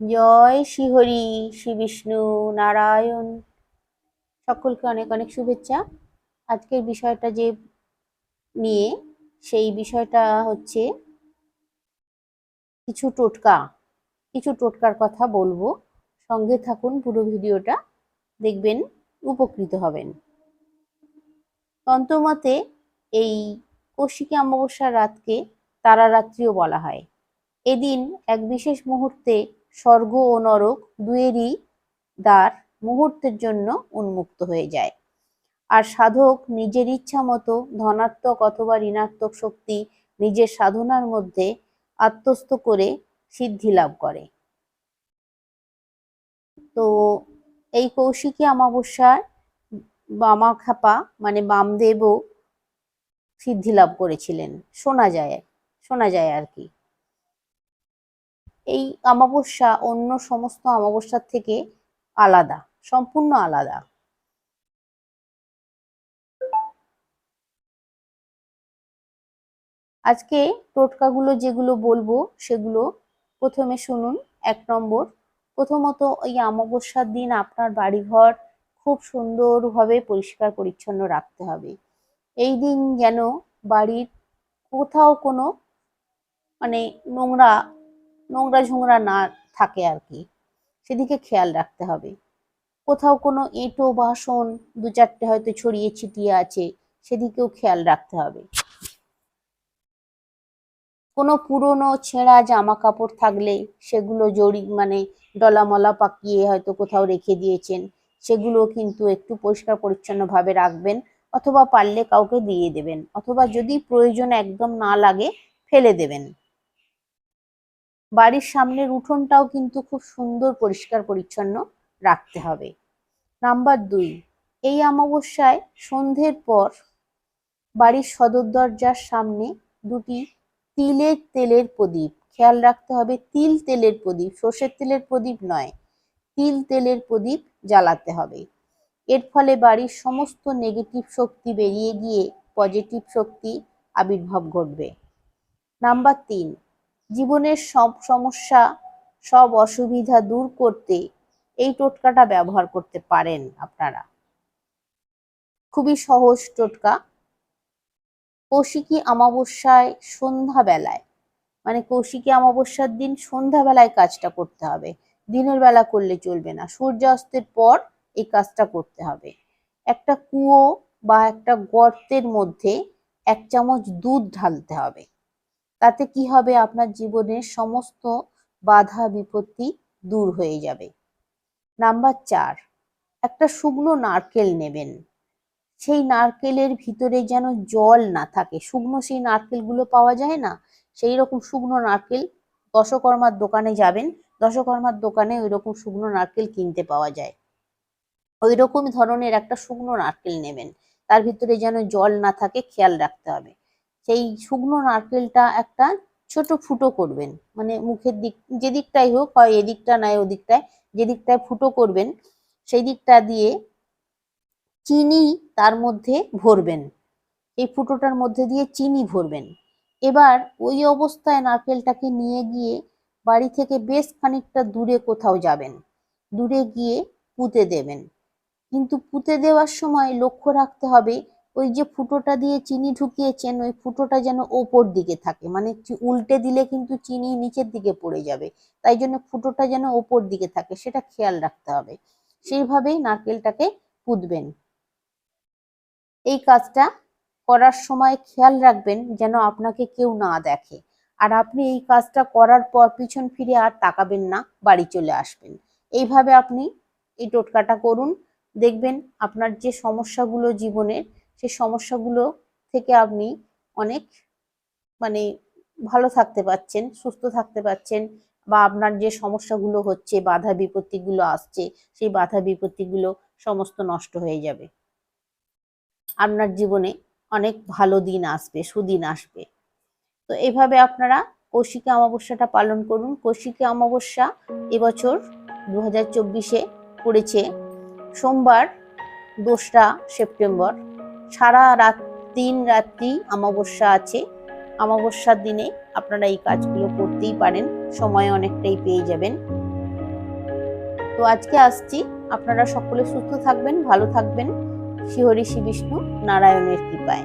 জয় শ্রীহরি শ্রী বিষ্ণু নারায়ণ। সকলকে অনেক অনেক শুভেচ্ছা। আজকের বিষয়টা যে নিয়ে, সেই বিষয়টা হচ্ছে কিছু টোটকা। কিছু টোটকার কথা বলব। সঙ্গে থাকুন, পুরো ভিডিওটা দেখবেন, উপকৃত হবেন। তন্ত্রমতে এই কৌশিকী অমাবস্যার রাতকে তারারাত্রিও বলা হয়। এদিন এক বিশেষ মুহূর্তে স্বর্গ ও নরক দুয়েরই দ্বার মুহূর্তের জন্য উন্মুক্ত হয়ে যায়। আর সাধক নিজের ইচ্ছা মতো ধনাত্মক অথবা ঋণাত্মক শক্তি নিজের সাধনার মধ্যে আত্মস্থ করে সিদ্ধি লাভ করে। তো এই কৌশিকী অমাবস্যায় বামা খাপা মানে বামদেবও সিদ্ধি লাভ করেছিলেন। শোনা যায় শোনা যায় আর কি। এই অমাবস্যা অন্য সমস্ত অমাবস্যার থেকে আলাদা, সম্পূর্ণ আলাদা। আজকে টোটকাগুলো যেগুলো বলব, সেগুলো প্রথমে শুনুন, এক নম্বর। প্রথমত এই অমাবস্যার দিন আপনার বাড়িঘর খুব সুন্দরভাবে পরিষ্কার পরিচ্ছন্ন রাখতে হবে। এই দিন যেন বাড়ির কোথাও কোনো মানে নোংরা নোংরা ঝোংরা না থাকে আর কি। সেদিকে খেয়াল রাখতে হবে। কোথাও কোনো এঁটো বাসন দু চারটে হয়তো ছড়িয়ে ছিটিয়ে আছে, সেদিকেও খেয়াল রাখতে হবে। কোনো পুরনো ছেঁড়া জামা কাপড় থাকলে সেগুলো জড়ি মানে ডলামলা পাকিয়ে হয়তো কোথাও রেখে দিয়েছেন সেগুলো কিন্তু একটু পরিষ্কার পরিচ্ছন্নভাবে রাখবেন অথবা পারলে কাউকে দিয়ে দেবেন, অথবা যদি প্রয়োজন একদম না লাগে, ফেলে দেবেন। বাড়ির সামনের উঠোনটাও কিন্তু খুব সুন্দর, পরিষ্কার, পরিচ্ছন্ন রাখতে হবে। নাম্বার দুই, এই অমাবস্যায় সন্ধ্যের পর বাড়ির সদর দরজার সামনে দুটি তিলের তেলের প্রদীপ। খেয়াল রাখতে হবে, তিল তেলের প্রদীপ সর্ষের তেলের প্রদীপ নয়, তিল তেলের প্রদীপ জ্বালাতে হবে। এর ফলে বাড়ির সমস্ত নেগেটিভ শক্তি বেরিয়ে গিয়ে পজিটিভ শক্তি আবির্ভাব ঘটবে। নাম্বার তিন জীবনের সব সমস্যা, সব অসুবিধা দূর করতে এই টোটকাটা ব্যবহার করতে পারেন আপনারা। খুবই সহজ টোটকা। কৌশিকী অমাবস্যায় সন্ধ্যাবেলায় মানে কৌশিকী অমাবস্যার দিন সন্ধ্যাবেলায় কাজটা করতে হবে। দিনের বেলা করলে চলবে না, সূর্যাস্তের পর এই কাজটা করতে হবে। একটা কুয়ো বা একটা গর্তের মধ্যে এক চামচ দুধ ঢালতে হবে। তাতে কি হবে? আপনার জীবনের সমস্ত বাধা, বিপত্তি দূর হয়ে যাবে। নাম্বার চার, একটা শুকনো নারকেল নেবেন। সেই নারকেলের ভিতরে যেন জল না থাকে। শুকনো সেই নারকেলগুলো পাওয়া যায় না? সেই রকম শুকনো নারকেল দশকর্মার দোকানে যাবেন। দশকর্মার দোকানে ওই রকম শুকনো নারকেল কিনতে পাওয়া যায়। ওই রকম ধরনের একটা শুকনো নারকেল নেবেন। তার ভিতরে যেন জল না থাকে, খেয়াল রাখতে হবে। সেই শুকনো নারকেলটা একটা ছোট ফুটো করবেন। মানে মুখের দিক, যে দিকটাই হোক, হয় এদিকটা নয় ওদিকটায় যে দিকটায় ফুটো করবেন, সেই দিকটা দিয়ে চিনি তার মধ্যে ভরবেন। এই ফুটোটার মধ্যে দিয়ে চিনি ভরবেন। এবার ওই অবস্থায় নারকেলটাকে নিয়ে গিয়ে বাড়ি থেকে বেশ খানিকটা দূরে কোথাও যাবেন। দূরে গিয়ে পুঁতে দেবেন। কিন্তু পুঁতে দেওয়ার সময় লক্ষ্য রাখতে হবে ওই যে ফুটোটা দিয়ে চিনি ঢুকিয়েছেন, ওই ফুটোটা যেন ওপর দিকে থাকে। মানে উল্টে দিলে কিন্তু চিনি নিচের দিকে পড়ে যাবে। তাই জন্য ফুটোটা যেন ওপর দিকে থাকে, সেটা খেয়াল রাখতে হবে। সেইভাবেই নারকেলটাকে পুঁতবেন। এই কাজটা করার সময় খেয়াল রাখবেন যেন আপনাকে কেউ না দেখে। আর আপনি এই কাজটা করার পর পিছন ফিরে আর তাকাবেন না, বাড়ি চলে আসবেন। এইভাবে আপনি এই টোটকাটা করুন। দেখবেন আপনার যে সমস্যাগুলো জীবনের সেই সমস্যাগুলো থেকে আপনি অনেক মানে ভালো থাকতে পাচ্ছেন সুস্থ থাকতে পাচ্ছেন বা আপনার যে সমস্যাগুলো হচ্ছে, বাধা বিপত্তিগুলো আসছে, সেই বাধা বিপত্তিগুলো সমস্ত নষ্ট হয়ে যাবে। আপনার জীবনে অনেক ভালো দিন আসবে, সুদিন আসবে। তো এভাবে আপনারা কৌশিকী অমাবস্যাটা পালন করুন। কৌশিকী অমাবস্যা এবছর দু হাজার চব্বিশে পড়েছে। সোমবার দোসরা সেপ্টেম্বর। সারা রাত, দিন রাত্রি অমাবস্যা আছে। অমাবস্যার দিনে আপনারা এই কাজগুলো করতেই পারেন, সময় অনেকটাই পেয়ে যাবেন। তো আজকে আসছি। আপনারা সকলে সুস্থ থাকবেন, ভালো থাকবেন। শ্রী বিষ্ণু, নারায়ণের কৃপায়।